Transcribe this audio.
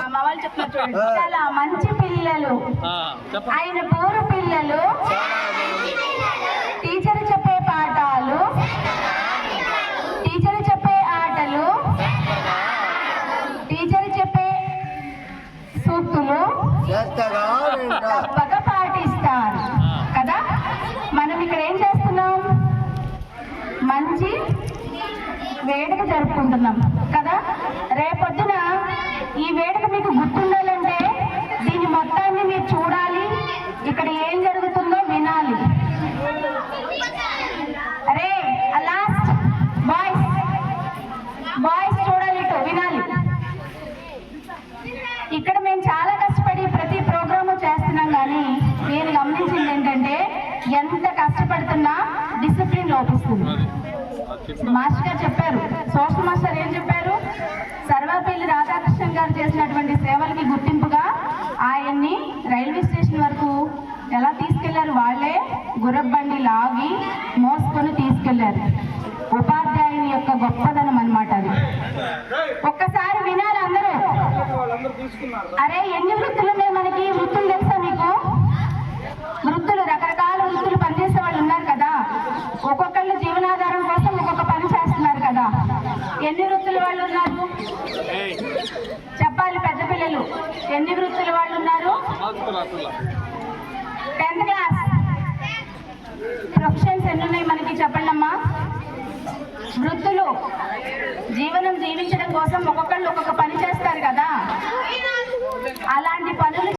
చాలా మంచి పిల్లలు. ఆయన పూరు పిల్లలు. టీచర్ చెప్పే పాఠాలు. టీచర్ చెప్పే ఆటలు. టీచర్ చెప్పే సూక్తులు. తప్పక పాటిస్తారు. కదా? మనం ఇక్కడ ఏం చేస్తున్నాం? మంచి వేడుక జరుపుకుంటున్నాం. కదా? రేపొద్దున ఈ వేడుక ఏం జరుగుతుందో వినాలి. అరే లాస్ట్ బాయ్స్ బాయ్స్ చూడాలి వినాలి. ఇక్కడ మేము చాలా కష్టపడి ప్రతి ప్రోగ్రాము చేస్తున్నాం కానీ నేను గమనించింది ఏంటంటే ఎంత కష్టపడుతున్నా డిసిప్లిన్ లోపిస్తుంది మాస్టర్ గారు చెప్పారు సోషల్ మాస్టర్ ఏం చెప్పారు? సర్వపల్లి రాధాకృష్ణన్ గారు చేసినటువంటి సేవలకి గుర్తు గుర్రబండి లాగి మోసుకొని తీసుకెళ్ళారు. ఉపాధ్యాయుని యొక్క గొప్పదనం అన్నమాట అది. ఒక్కసారి వినాలి అందరూ. అరే ఎన్ని వృత్తులు ఉన్నాయి మనకి? వృత్తులు తెలుసా మీకు? వృత్తులు రకరకాల వృత్తులు పనిచేసే వాళ్ళు ఉన్నారు కదా. ఒక్కొక్కళ్ళు జీవనాధారం కోసం ఒక్కొక్క పని చేస్తున్నారు కదా. ఎన్ని వృత్తుల వాళ్ళు ఉన్నారు? చెప్పాలి పెద్ద పిల్లలు. ఎన్ని వృత్తుల వాళ్ళు ఉన్నారు? మనకి చెప్పండమ్మా. వృత్తులు జీవనం జీవించడం కోసం ఒక్కొక్కళ్ళు ఒక్కొక్క పని